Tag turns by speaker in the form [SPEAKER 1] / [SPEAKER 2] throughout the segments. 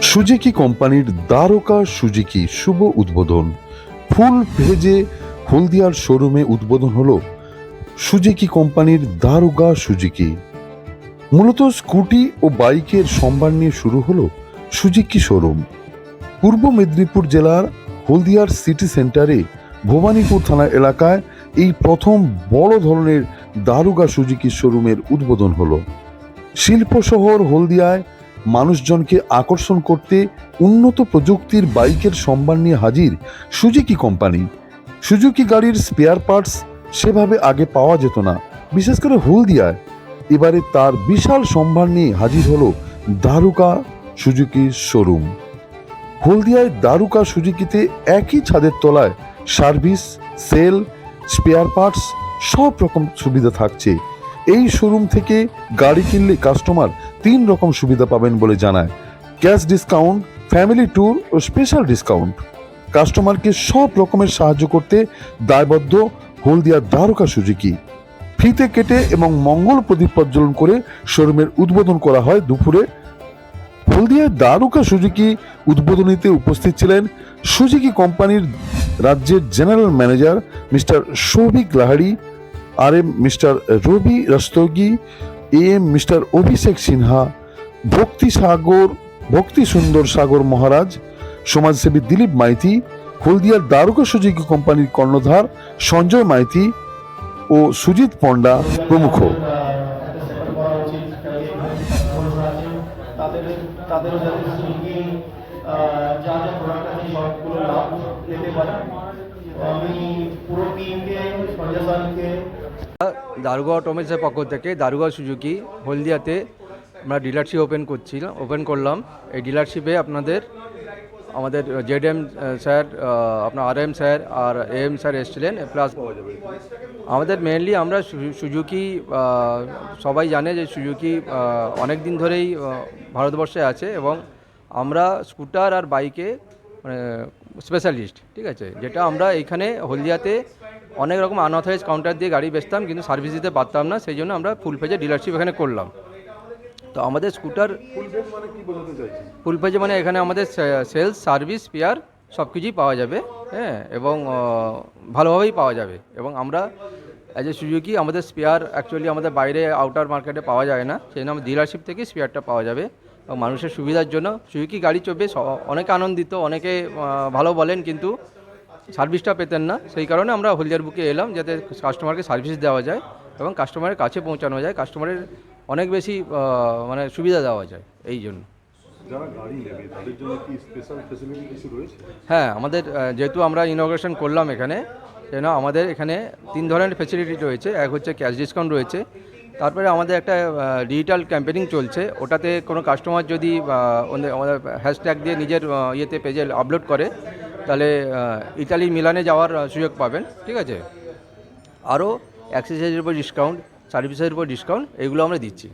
[SPEAKER 1] Suzuki কোম্পানির Dwarka Suzuki শুভ উদ্বোধন। ফুল ভেজে হলদিয়ার শোরুমে উদ্বোধন হলো সুজুকি কোম্পানির দারোগা সুজুকি। মূলত স্কুটি ও বাইকের সম্ভার নিয়ে শুরু হলো সুজুকি শোরুম। পূর্ব মেদিনীপুর জেলার হলদিয়ার সিটি সেন্টারে ভবানীপুর থানা এলাকায় এই প্রথম বড় ধরনের দারোগা সুজুকি শোরুমের উদ্বোধন হলো। শিল্প শহর হলদিয়ায় মানুষজনকে আকর্ষণ করতে উন্নত প্রযুক্তির বাইকের সম্মান নিয়ে হাজির সুজুকি কোম্পানি। সুজুকি গাড়ির স্পেয়ার পার্টস সেভাবে আগে পাওয়া যেত না, বিশেষ করে হলদিয়ায়। এবারে তার বিশাল সম্ভার নিয়ে হাজির হলো দারুকা সুজুকি শোরুম। হলদিয়ায় দারুকা সুজুকিতে একই ছাদের তলায় সার্ভিস সেল স্পেয়ার পার্টস সব রকম সুবিধা থাকছে। এই শোরুম থেকে গাড়ি কিনলে কাস্টমার তিন রকম সুবিধা পাবেন বলে জানায়। ক্যাশ ডিসকাউন্ট ফ্যামিলি ট্যুর ও স্পেশাল ডিসকাউন্ট কাস্টমারকে সব রকমের সাহায্য করতে দায়বদ্ধ হলদিয়া দ্বারকা সুজুকি। ফিতে কেটে এবং মঙ্গল প্রদীপ প্রজ্বলন করে শোরুমের উদ্বোধন করা হয় দুপুরে। হলদিয়ার দ্বারকা সুজুকি উদ্বোধনীতে উপস্থিত ছিলেন সুজুকি কোম্পানির রাজ্যের general manager mister Souvik Lahari R M mister Ravi Rastogi A M mister Abhishek Sinha, Bhakti Sagar, Bhakti Sundar Sagar Maharaj, সমাজসেবী দিলীপ মাইতি, হলদিয়ার দ্বারকা সুজুকি কোম্পানির কর্ণধার সঞ্জয় মাইতি ও সুজিত পণ্ডা প্রমুখ।
[SPEAKER 2] তাদের যা
[SPEAKER 3] দারুগা অটোমেন্সের পক্ষ থেকে দারুগা সুজুকি হলদিয়াতে আমরা ডিলারশিপ ওপেন করছিলাম ওপেন করলাম এই ডিলারশিপে আপনাদের আমাদের জেড এম স্যার আপনার R M sir R M sir এসছিলেন প্লাস আমাদের মেনলি আমরা সুজুকি সবাই জানে যে সুজুকি অনেক দিন ধরেই ভারতবর্ষে আছে এবং আমরা স্কুটার আর বাইকে মানে স্পেশালিস্ট ঠিক আছে? যেটা আমরা এইখানে হলদিয়াতে অনেক রকম আনঅথরাইজ কাউন্টার দিয়ে গাড়ি বেচতাম কিন্তু সার্ভিস দিতে পারতাম না সেই জন্য আমরা ফুল পেজে ডিলারশিপ এখানে করলাম। তো আমাদের স্কুটার ফুল পেজে মানে এখানে আমাদের সেলস সার্ভিস পেয়ার সব কিছুই পাওয়া যাবে হ্যাঁ? এবং ভালোভাবেই পাওয়া যাবে। এবং আমরা অ্যাজ এ সুজুকি আমাদের স্পেয়ার অ্যাকচুয়ালি আমাদের বাইরে আউটার মার্কেটে পাওয়া যায় না সেই জন্য আমাদের ডিলারশিপ থেকে স্পেয়ারটা পাওয়া যাবে। এবং মানুষের সুবিধার জন্য। সুজুকি গাড়ি চড়বে স- অনেকে আনন্দিত অনেকে ভালো বলেন কিন্তু সার্ভিসটা পেতেন না। সেই কারণে আমরা হলদিয়ার বুকে এলাম যাতে কাস্টমারকে সার্ভিস দেওয়া যায় এবং কাস্টমারের কাছে পৌঁছানো যায় কাস্টমারের অনেক বেশি মানে সুবিধা দেওয়া যায় এই জন্য। হ্যাঁ আমাদের যেহেতু আমরা ইনগ্রেশন করলাম এখানে সেজন্য আমাদের এখানে তিন ধরনের ফেসিলিটি রয়েছে। এক হচ্ছে ক্যাশ ডিসকাউন্ট রয়েছে তারপরে আমাদের একটা ডিজিটাল ক্যাম্পেনিং চলছে। ওটাতে কোনো কাস্টমার যদি আমাদের হ্যাশট্যাগ দিয়ে নিজের ইয়েতে পেজে আপলোড করে তাহলে ইতালি মিলানে যাওয়ার সুযোগ পাবেন। ঠিক আছে? আরও অ্যাক্সেসরিজের উপর ডিসকাউন্ট সার্ভিসের উপর ডিসকাউন্ট এগুলো আমরা দিচ্ছি।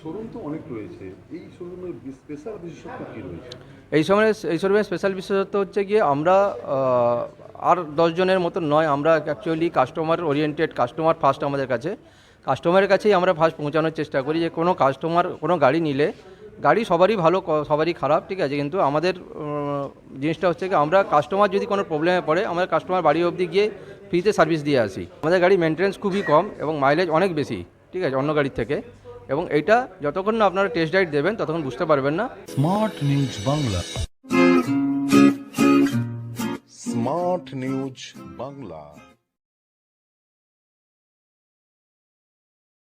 [SPEAKER 4] শোরুম তো অনেক রয়েছে। এই শোরুমের স্পেশাল বিশেষত্ব কি রয়েছে?
[SPEAKER 3] এই সময় এই শোরুমের স্পেশাল বিশেষত্ব হচ্ছে গিয়ে আমরা আর দশজনের মতো নয়, আমরা actually customer oriented customer first আমাদের কাছে। কাস্টমারের কাছেই আমরা ফার্স্ট পৌঁছানোর চেষ্টা করি যে কোনো কাস্টমার কোনো গাড়ি নিলে, গাড়ি সবারই ভালো, সবারই খারাপ, ঠিক আছে? কিন্তু আমাদের জিনিসটা হচ্ছে কি, আমরা কাস্টমার যদি কোনো প্রবলেমে পড়ে আমাদের কাস্টমার বাড়ি অবধি গিয়ে ফ্রিতে সার্ভিস দিয়ে আসি। আমাদের গাড়ি মেনটেন্স খুবই কম এবং মাইলেজ অনেক বেশি, ঠিক আছে? অন্য গাড়ির থেকে। এবং এইটা যতক্ষণ না আপনারা টেস্ট রাইড দেবেন, ততক্ষণ বুঝতে পারবেন না।
[SPEAKER 5] Smart news Bangla
[SPEAKER 4] smart news Bangla